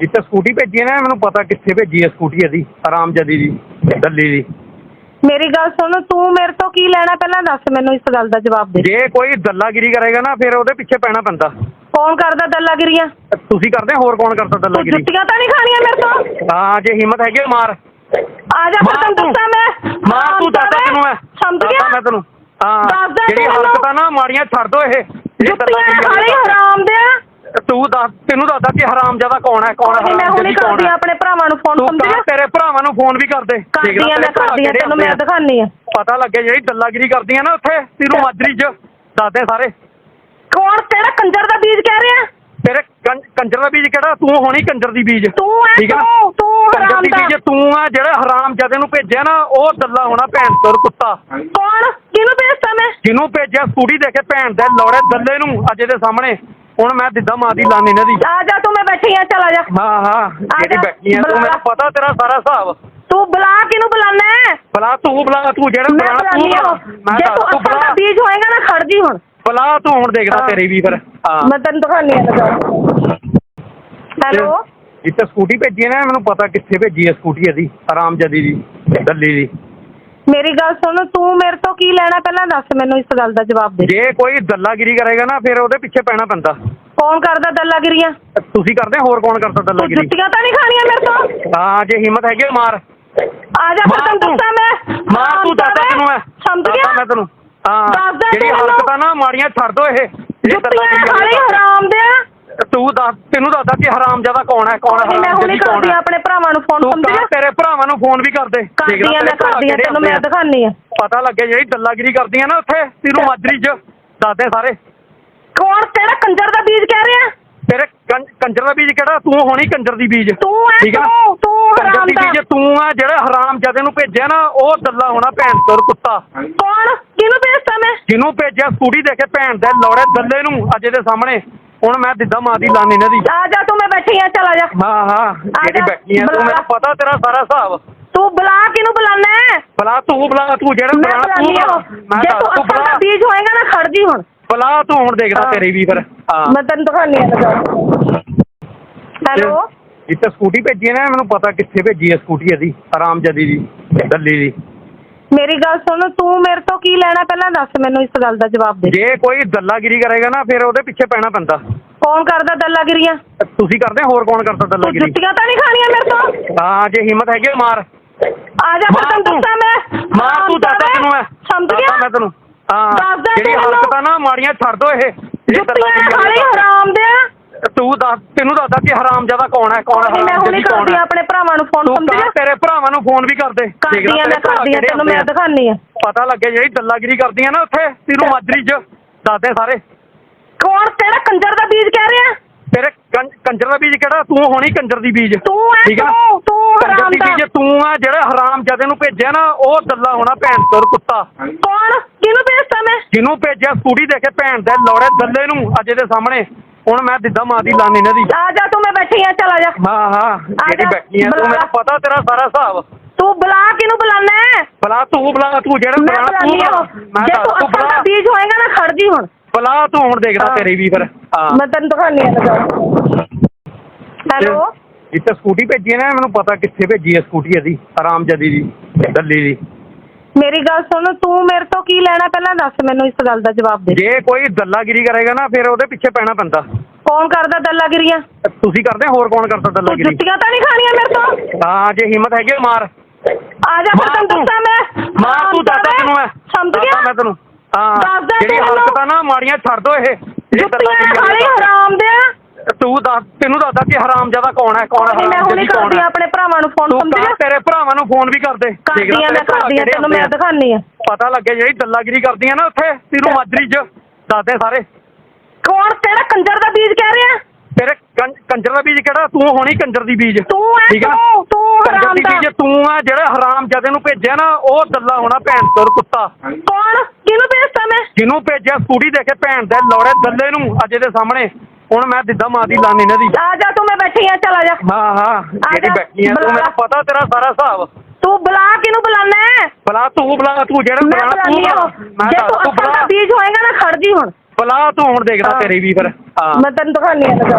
ਜਿੱਥੇ ਸਕੂਟੀ ਭੇਜੀ ਹੈ ਨਾ ਮੈਨੂੰ ਪਤਾ ਕਿੱਥੇ ਭੇਜੀ ਹੈ ਸਕੂਟੀ ਇਹਦੀ ਆਰਾਮਜਦੀ ਦੀ ਦਿੱਲੀ ਦੀ। ਮੇਰੀ ਗੱਲ ਸੁਣ ਤੂੰ ਮੇਰੇ ਤੋਂ ਕੀ ਲੈਣਾ ਪਹਿਲਾਂ ਦੱਸ ਮੈਨੂੰ ਇਸ ਗੱਲ ਦਾ ਜਵਾਬ ਦੇ। ਜੇ ਕੋਈ ਦੱਲਾਗਿਰੀ ਕਰੇਗਾ ਨਾ ਫਿਰ ਉਹਦੇ ਪਿੱਛੇ ਪੈਣਾ ਪੈਂਦਾ। ਕੌਣ ਕਰਦਾ ਦੱਲਾਗਿਰੀਆਂ? ਤੁਸੀਂ ਕਰਦੇ ਹੋਰ ਕੌਣ ਕਰਦਾ ਤੂੰ ਦੱਲਾਗਿਰੀ? ਜੁੱਤੀਆਂ ਤਾਂ ਨਹੀਂ ਖਾਣੀਆਂ ਮੇਰੇ ਤੋਂ? ਹਾਂ ਜੇ ਹਿੰਮਤ ਹੈਗੀ ਹੈ, ਮਾਰ। ਆ ਜਾ ਫਿਰ ਤੈਨੂੰ ਦੱਸਾਂ ਮੈਂ। ਮਾਰ ਤੂੰ ਦੱਸਦਾ ਤੈਨੂੰ ਮੈਂ। ਸਮਝ ਦੱਸਦਾ ਗਿਆ? ਮੈਂ ਤੈਨੂੰ। ਹਾਂ ਦੱਸਦਾ ਜਿਹੜੀ ਤੈਨੂੰ। ਹਰਕਤਾਂ ਨਾ ਮਾੜੀਆਂ ਛੱਡ ਦੋ ਇਹ। ਇਹ ਜੁੱਤੀਆਂ ਦੱਲਾਗਿਰੀ ਹਰਾਮ ਦੇ ਤੂੰ ਦੱਸ ਤੈਨੂੰ ਦੱਸਦਾ ਕਿ ਹਰਾਮ ਜ਼ਿਆਦਾ ਕੌਣ ਹੈ ਕੌਣ ਹੈ ਮੈਂ ਹੁਣੇ ਕਰਦੀ ਆ ਆਪਣੇ ਭਰਾਵਾਂ ਨੂੰ ਫੋਨ ਤੂੰ ਸਮਝ ਕਰ ਗਿਆ? ਤੇਰੇ ਭਰਾਵਾਂ ਨੂੰ ਫੋਨ ਵੀ ਕਰਦੇ। ਕਰਦੀ ਆ ਮੈਂ ਕਰਦੀ ਆ ਤੈਨੂੰ ਮੈਂ ਦਿਖਾਨੀ ਆ। ਪਤਾ ਲੱਗੇ ਜਿਹੜੀ ਦੱਲਾਗਿਰੀ ਕਰਦੀਆਂ ਨਾ ਉੱਥੇ ਤੈਨੂੰ ਮਾਜਰੀ ਚ ਦੱਸਦੇ ਸਾਰੇ। ਕੌਣ? ਤੇਰਾ ਕੰਜਰ ਦਾ ਬੀਜ ਕਹਿ ਰਿਹਾ? ਤੇਰੇ ਕੰਜਰ ਦਾ ਬੀਜ ਕਿਹੜਾ? ਤੂੰ ਹੋਣੀ ਕੰਜਰ ਦੀ ਬੀਜ। ਤੂੰ ਐ ਠੀਕ ਹੈ ਨਾ? ਤੂੰ ਤੂੰ ਹਰਾਮ ਦੀ। ਬੀਜ ਤੂੰ ਆ ਜਿਹੜਾ ਹਰਾਮ ਜਦੇ ਨੂੰ ਭੇਜਿਆ ਨਾ ਉਹ ਦੱਲਾ ਹੋਣਾ ਭੈਣ ਚੋਰ ਕੁੱਤਾ। ਕੌਣ? ਕਿਹਨੂੰ ਭੇਜਤਾ ਮੈਂ? ਜਿਹਨੂੰ ਭੇਜਿਆ? ਸਕੂਟੀ ਦੇ ਕੇ ਭੈਣ ਦੇ ਲੋੜੇ ਦੱਲੇ ਨੂੰ ਅਜੇ ਦੇ ਸਾਹਮਣੇ। ਹੁਣ ਮੈਂ ਦਿੱਦਾ ਮਾਂ ਦੀ ਲਾਨੀ ਇਹਨਾਂ ਦੀ। ਆ ਜਾ ਤੂੰ ਮੈਂ ਬੈਠੀ ਆ ਚਲ ਆ ਜਾ। ਹਾਂ ਹਾਂ ਜਿਹੜੀ ਬੈਠੀ ਆ ਤੂੰ ਮੈਨੂੰ। ਪਤਾ ਤੇਰਾ ਸਾਰਾ ਹਿਸਾਬ। ਤੂੰ ਬੁਲਾ ਕਿਹਨੂੰ ਬੁਲਾਣਾ ਬਲਾ ਤੂੰ ਬਲਾ ਤੂੰ ਜਿਹੜਾ ਮੈਂ ਬੁਲਾਨੀ ਆ। ਜੇ ਤੂੰ ਅਸਲ ਦਾ ਬੀਜ ਹੋਏਗਾ ਨਾ ਖੜ ਜੀ ਹੁਣ। ਬਲਾ ਤੂੰ ਹੁਣ ਦੇਖਦਾ। ਤੇਰੇ ਵੀ ਫਿਰ। ਹਾਂ। ਮੈਂ ਤੈਨੂੰ ਦਿਖਾਨੀ ਆ ਹੈਲੋ? ਜਿੱਥੇ ਸਕੂਟੀ ਭੇਜੀ ਹੈ ਨਾ ਮੈਨੂੰ ਪਤਾ ਕਿੱਥੇ ਭੇਜੀ ਹੈ ਸਕੂਟੀ ਇਹਦੀ ਆਰਾਮਜਦੀ ਦੀ ਦਿੱਲੀ ਦੀ। ਮੇਰੀ ਗੱਲ ਸੁਣ ਤੂੰ ਮੇਰੇ ਤੋਂ ਕੀ ਲੈਣਾ ਪਹਿਲਾਂ ਦੱਸ ਮੈਨੂੰ ਇਸ ਗੱਲ ਦਾ ਜਵਾਬ ਦੇ। ਜੇ ਕੋਈ ਦੱਲਾਗਿਰੀ ਕਰੇਗਾ ਨਾ ਫਿਰ ਉਹਦੇ ਪਿੱਛੇ ਪੈਣਾ ਪੈਂਦਾ। ਕੌਣ ਕਰਦਾ ਦੱਲਾਗਿਰੀਆਂ ਤੁਸੀਂ ਕਰਦੇ ਹੋਰ ਕੌਣ ਕਰਦਾ ਤੂੰ ਦੱਲਾਗਿਰੀ ਜੁੱਤੀਆਂ ਤਾਂ ਨਹੀਂ ਖਾਣੀਆਂ ਮੇਰੇ ਤੋਂ? ਹਾਂ ਜੇ ਹਿੰਮਤ ਹੈਗੀ ਮਾਰ। ਆ ਜਾ ਫਿਰ ਮਾਰ ਤੈਨੂੰ ਤੂੰ। ਦੱਸਾਂ ਮੈਂ। ਮਾਰ ਤੂੰ ਦੱਸਦਾ ਤੈਨੂੰ ਮੈਂ। ਸਮਝ ਦੱਸਦਾ ਗਿਆ? ਮੈਂ ਤੈਨੂੰ। ਹਾਂ ਦੱਸਦਾ ਜਿਹੜੀ ਤੈਨੂੰ। ਹਰਕਤਾਂ ਨਾ ਮਾੜੀਆਂ ਛੱਡ ਦੋ ਇਹ। ਇਹ ਜੁੱਤੀਆਂ ਦੱਲਾਗਿਰੀ ਖਾਲੀ ਹਰਾਮ ਦੇ ਤੂੰ ਦੱਸ ਤੈਨੂੰ ਦੱਸਦਾ ਕਿ ਹਰਾਮ ਜ਼ਿਆਦਾ ਕੌਣ ਹੈ ਕੌਣ ਹੈ ਮੈਂ ਹੁਣੇ ਕਰਦੀ ਆ ਆਪਣੇ ਭਰਾਵਾਂ ਨੂੰ ਫੋਨ ਤੂੰ ਸਮਝ ਗਿਆ? ਤੇਰੇ ਭਰਾਵਾਂ ਨੂੰ ਫੋਨ ਵੀ ਕਰਦੇ ਕਰਦੀ ਆ ਤੇਰੇ ਮੈਂ ਕਰਦੀ ਆ ਤੈਨੂੰ ਮੈਂ। ਦਿਖਾਨੀ ਆ। ਪਤਾ ਲੱਗੇ ਜਿਹੜੀ ਦੱਲਾਗਿਰੀ ਕਰਦੀਆਂ ਨਾ ਉੱਥੇ ਤੈਨੂੰ ਮਾਜਰੀ ਚ ਦੱਸਦੇ ਸਾਰੇ। ਕੌਣ ਤੇਰਾ ਕੰਜਰ ਦਾ ਬੀਜ ਕਹਿ ਰਿਹਾ? ਤੇਰੇ ਕੰਜਰ ਦਾ ਬੀਜ ਕਿਹੜਾ? ਤੂੰ ਹੋਣੀ ਕੰਜਰ ਦੀ ਬੀਜ। ਤੂੰ ਐ? ਤੂੰ ਤੂੰ ਹਰਾਮ ਦੀ ਬੀਜ ਤੂੰ ਆ ਜਿਹੜਾ ਹਰਾਮ ਜਦੇ ਨੂੰ ਭੇਜਿਆ ਨਾ ਉਹ ਦੱਲਾ ਹੋਣਾ ਭੈਣ ਚੋਰ ਕੁੱਤਾ। ਕੌਣ? ਕਿਹਨੂੰ ਭੇਜਤਾ ਮੈਂ? ਜਿਹਨੂੰ ਭੇਜਿਆ ਸਕੂਟੀ ਦੇ ਕੇ ਭੈਣ ਦੇ ਲੋੜੇ ਦੱਲੇ ਨੂੰ ਅਜੇ ਦੇ ਸਾਹਮਣੇ। ਹੁਣ ਮੈਂ ਦਿੱਦਾ ਮਾਂ ਦੀ ਲਾਨੀ ਇਹਨਾਂ ਦੀ। ਆ ਜਾ ਤੂੰ ਮੈਂ ਬੈਠੀ ਆ ਚਲ ਆ ਜਾ। ਹਾਂ ਹਾਂ ਜਿਹੜੀ ਜਾ, ਬੈਠੀ ਆ ਤੂੰ ਬੁਲਾ। ਮੈਨੂੰ ਪਤਾ ਤੇਰਾ ਸਾਰਾ ਹਿਸਾਬ। ਤੂੰ ਬੁਲਾ ਕਿਹਨੂੰ ਬੁਲਾਣਾ ਹੈ? ਬਲਾ ਤੂੰ ਬਲਾ ਤੂੰ ਜਿਹੜਾ ਮੈਂ ਬੁਲਾਉਣਾ ਤੂੰ ਬੁਲਾਨੀ ਆ ਬੁਲਾ। ਮੈਂ ਜੇ ਦੱਸ ਤੂੰ ਦਾ ਬਲਾ। ਬੀਜ ਹੋਏਗਾ ਨਾ ਖੜ ਜੀ ਹੁਣ। ਬਲਾ ਤੂੰ ਹੁਣ ਦੇਖਦਾ ਹਾਂ। ਤੇਰੇ ਵੀ ਫਿਰ। ਹਾਂ। ਮੈਂ ਤੈਨੂੰ ਦਿਖਾਨੀ ਆ ਲਗਾ। ਹੈਲੋ? ਜਿੱਥੇ ਸਕੂਟੀ ਭੇਜੀ ਹੈ ਨਾ ਮੈਨੂੰ ਪਤਾ ਕਿੱਥੇ ਭੇਜੀ ਹੈ ਸਕੂਟੀ ਇਹਦੀ ਆਰਾਮਜਦੀ ਦੀ ਦਿੱਲੀ ਦੀ। ਮੇਰੀ ਗੱਲ ਸੁਣ ਤੂੰ ਮੇਰੇ ਤੋਂ ਕੀ ਲੈਣਾ ਪਹਿਲਾਂ ਦੱਸ ਮੈਨੂੰ ਇਸ ਗੱਲ ਦਾ ਜਵਾਬ ਦੇ। ਜੇ ਕੋਈ ਦੱਲਾਗਿਰੀ ਕਰੇਗਾ ਨਾ ਫਿਰ ਉਹਦੇ ਪਿੱਛੇ ਪੈਣਾ ਪੈਂਦਾ। ਕੌਣ ਕਰਦਾ ਦੱਲਾਗਿਰੀਆਂ ਤੁਸੀਂ ਕਰਦੇ ਹੋਰ ਕੌਣ ਕਰਦਾ ਤੂੰ ਦੱਲਾਗਿਰੀ ਜੁੱਤੀਆਂ ਤਾਂ ਨਹੀਂ ਖਾਣੀਆਂ ਮੇਰੇ ਤੋਂ? ਹਾਂ ਜੇ ਹਿੰਮਤ ਹੈਗੀ ਹੈ, ਮਾਰ। ਆ ਜਾ ਫਿਰ ਮਾਰ ਤੈਨੂੰ ਤੂੰ। ਦੱਸਾਂ ਮੈਂ। ਮਾਰ ਤੂੰ ਦੱਸਦਾ ਤੈਨੂੰ ਮੈਂ। ਸਮਝ ਦੱਸਦਾ ਗਿਆ? ਮੈਂ ਤੈਨੂੰ। ਹਾਂ ਦੱਸਦਾ ਜਿਹੜੀ ਤੈਨੂੰ। ਹਰਕਤਾਂ ਨਾ ਮਾੜੀਆਂ ਛੱਡ ਦੋ ਇਹ। ਇਹ ਜੁੱਤੀਆਂ ਦੱਲਾਗਿਰੀ ਹਰਾਮ ਦੇ ਤੂੰ ਦੱਸ ਤੈਨੂੰ ਦੱਸਦਾ ਕਿ ਹਰਾਮ ਜ਼ਿਆਦਾ ਕੌਣ ਹੈ ਕੌਣ ਹੈ ਮੈਂ ਹੁਣੇ ਹਰਾਮਜ਼ਾਦੀ ਕਰਦੀ ਆ ਆਪਣੇ ਭਰਾਵਾਂ ਨੂੰ ਫੋਨ ਤੂੰ ਕਰ ਤੇਰੇ ਭਰਾਵਾਂ ਨੂੰ ਫੋਨ ਵੀ ਕਰਦੇ। ਕਰਦੀ ਆ ਮੈਂ ਕਰਦੀ ਆ ਤੈਨੂੰ ਮੈਂ। ਦਿਖਾਨੀ ਆ ਪਤਾ ਲੱਗੇ ਜਿਹੜੀ ਦੱਲਾਗਿਰੀ ਕਰਦੀਆਂ ਨਾ ਉੱਥੇ ਤੈਨੂੰ ਮਾਜਰੀ ਚ ਦੱਸਦੇ ਸਾਰੇ। ਕੌਣ ਤੇਰਾ ਕੰਜਰ ਦਾ ਬੀਜ ਕਹਿ ਰਿਹਾ? ਤੇਰੇ ਕੰਜਰ ਦਾ ਬੀਜ ਕਿਹੜਾ? ਤੂੰ ਹੋਣੀ ਕੰਜਰ ਦੀ ਬੀਜ। ਤੂੰ ਐ? ਤੂੰ ਤੂੰ ਹਰਾਮ ਦੀ ਬੀਜ ਤੂੰ ਆ ਜਿਹੜਾ ਹਰਾਮ ਜਦੇ ਨੂੰ ਭੇਜਿਆ ਨਾ ਉਹ ਦੱਲਾ ਹੋਣਾ ਭੈਣ ਚੋਰ ਕੁੱਤਾ। ਕੌਣ? ਕਿਹਨੂੰ ਭੇਜਤਾ ਮੈਂ? ਜਿਹਨੂੰ ਭੇਜਿਆ? ਸਕੂਟੀ ਦੇ ਕੇ ਭੈਣ ਦੇ ਲੋੜੇ ਦੱਲੇ ਨੂੰ ਅਜੇ ਦੇ ਸਾਹਮਣੇ। ਹੁਣ ਮੈਂ ਦਿੱਦਾ ਮਾਂ ਦੀ ਲਾਨੀ ਇਹਨਾਂ ਦੀ। ਆ ਜਾ ਤੂੰ ਮੈਂ ਬੈਠੀ ਆ ਚਲ ਆ ਜਾ। ਹਾਂ ਹਾਂ ਜਿਹੜੀ ਬੈਠੀ ਆ ਤੂੰ। ਮੈਨੂੰ ਪਤਾ ਤੇਰਾ ਸਾਰਾ ਹਿਸਾਬ। ਤੂੰ ਬੁਲਾ ਕਿਹਨੂੰ ਬੁਲਾਣਾ ਹੈ? ਬਲਾ ਤੂੰ ਬਲਾ ਤੂੰ ਜਿਹੜਾ ਮੈਂ ਬੁਲਾਉਣਾ ਤੂੰ ਆ। ਮੈਂ ਜੇ ਤੂੰ ਅਸਲ ਦਾ ਬੀਜ ਹੋਏਗਾ ਨਾ ਖੜ ਜੀ ਹੁਣ। ਬਲਾ ਤੂੰ ਹੁਣ ਦੇਖਦਾ। ਤੇਰੇ ਵੀ ਫਿਰ। ਹਾਂ। ਮੈਂ ਤੈਨੂੰ ਦਿਖਾਨੀ ਆ ਲਗਾ ਹੈਲੋ? ਜਿੱਥੇ ਸਕੂਟੀ ਭੇਜੀ ਨਾ ਮੈਨੂੰ ਪਤਾ ਕਿੱਥੇ ਭੇਜੀ ਹੈ ਸਕੂਟੀ ਇਹਦੀ ਆਰਾਮਜਦੀ ਦੀ ਦਿੱਲੀ ਦੀ। ਮੇਰੀ ਗੱਲ ਸੁਣ ਤੂੰ ਮੇਰੇ ਤੋਂ ਕੀ ਲੈਣਾ? ਪਹਿਲਾਂ ਦੱਸ ਮੈਨੂੰ ਇਸ ਗੱਲ ਦਾ ਜਵਾਬ ਦੇ। ਜੇ ਕੋਈ ਦੱਲਾਗਿਰੀ ਕਰੇਗਾ ਨਾ ਫਿਰ ਉਹਦੇ ਪਿੱਛੇ ਪੈਣਾ ਪੈਂਦਾ। ਕੌਣ ਕਰਦਾ ਦੱਲਾਗਿਰੀਆਂ? ਤੁਸੀਂ ਕਰਦੇ ਹੋਰ ਕੌਣ ਕਰਦਾ ਤੂੰ ਦੱਲਾਗਿਰੀ? ਜੁੱਤੀਆਂ ਤਾਂ ਨਹੀਂ ਖਾਣੀਆਂ ਮੇਰੇ ਤੋਂ? ਹਾਂ ਜੇ ਹਿੰਮਤ ਹੈਗੀ ਹੈ, ਮਾਰ। ਆ ਜਾ ਫਿਰ ਮਾਰ ਤੈਨੂੰ ਤੂੰ। ਦੱਸਾਂ ਮੈਂ। ਮਾਰ ਤੂੰ ਦੱਸਦਾ ਤੈਨੂੰ ਮੈਂ। ਸਮਝ ਦੱਸਦਾ ਗਿਆ? ਮੈਂ ਤੈਨੂੰ। ਹਾਂ ਦੱਸਦਾ ਜਿਹੜੀ ਤੈਨੂੰ। ਹਰਕਤਾਂ ਨਾ ਮਾੜੀਆਂ ਛੱਡ ਦੋ ਇਹ। ਇਹ ਜੁੱਤੀਆਂ ਦੱਲਾਗਿਰੀ ਹਰਾਮ ਦੇ। ਤੂੰ ਦੱਸ ਤੈਨੂੰ ਦੱਸਦਾ ਕਿ ਹਰਾਮ ਜ਼ਿਆਦਾ ਕੌਣ ਹੈ ਕੌਣ ਹੈ ਮੈਂ ਹੁਣੇ ਹਰਾਮਜ਼ਾਦੀ ਕਰਦੀ ਆ ਆਪਣੇ ਭਰਾਵਾਂ ਨੂੰ ਫੋਨ ਤੂੰ ਸਮਝ ਕਰ ਗਿਆ? ਤੇਰੇ ਭਰਾਵਾਂ ਨੂੰ ਫੋਨ ਵੀ ਕਰਦੇ। ਕਰਦੀ ਆ ਤੇਰੇ ਮੈਂ ਕਰਦੀ ਆ ਤੈਨੂੰ ਮੈਂ ਹੁੰਦੇ ਆ। ਦਿਖਾਨੀ ਆ। ਪਤਾ ਲੱਗੇ ਜਿਹੜੀ ਦੱਲਾਗਿਰੀ ਕਰਦੀਆਂ ਨਾ ਉੱਥੇ ਤੈਨੂੰ ਮਾਜਰੀ ਚ ਦੱਸਦੇ ਸਾਰੇ। ਕੌਣ ਤੇਰਾ ਕੰਜਰ ਦਾ ਬੀਜ ਕਹਿ ਰਿਹਾ? ਤੇਰੇ ਕੰਜਰ ਦਾ ਬੀਜ ਕਿਹੜਾ? ਤੂੰ ਹੋਣੀ ਕੰਜਰ ਦੀ ਬੀਜ। ਤੂੰ ਐ? ਤੂੰ ਤੂੰ ਹਰਾਮ ਦੀ ਬੀਜ ਤੂੰ ਆ ਜਿਹੜਾ ਹਰਾਮ ਜਦੇ ਨੂੰ ਭੇਜਿਆ ਨਾ ਉਹ ਦੱਲਾ ਹੋਣਾ ਭੈਣ ਚੋਰ ਕੁੱਤਾ। ਕੌਣ? ਕਿਹਨੂੰ ਭੇਜਤਾ ਮੈਂ? ਜਿਹਨੂੰ ਭੇਜਿਆ? ਸਕੂਟੀ ਦੇ ਕੇ ਭੈਣ ਦੇ ਲੋੜੇ ਦੱਲੇ ਨੂੰ ਅਜੇ ਦੇ ਸਾਹਮਣੇ। ਹੁਣ ਮੈਂ ਦਿੱਦਾ ਮਾਂ ਦੀ ਲਾਨੀ ਇਹਨਾਂ ਦੀ। ਆ ਜਾ ਤੂੰ ਮੈਂ ਬੈਠੀ ਆ ਚਲ ਆ ਜਾ। ਹਾਂ ਹਾਂ ਜਿਹੜੀ ਜਾ, ਬੈਠੀ ਆ ਤੂੰ ਬੁਲਾ। ਮੈਨੂੰ ਪਤਾ ਤੇਰਾ ਸਾਰਾ ਹਿਸਾਬ। ਤੂੰ ਬੁਲਾ ਕਿਹਨੂੰ ਬੁਲਾਣਾ ਬਲਾ ਤੂੰ ਬਲਾ ਤੂੰ ਜਿਹੜਾ ਮੈਂ ਬੁਲਾਉਣਾ ਤੂੰ ਬੁਲਾਨੀ ਆ। ਬੁਲਾ। ਮੈਂ ਜੇ ਦੱਸ ਤੂੰ ਅਸਲ ਦਾ ਬਲਾ। ਬੀਜ ਹੋਏਗਾ ਨਾ ਖੜ ਜੀ ਹੁਣ। ਬਲਾ ਤੂੰ ਹੁਣ ਦੇਖਦਾ ਹਾਂ। ਤੇਰੇ ਵੀ ਫਿਰ। ਹਾਂ। ਮੈਂ ਤੈਨੂੰ ਦਿਖਾਨੀ ਆ ਲਗਾ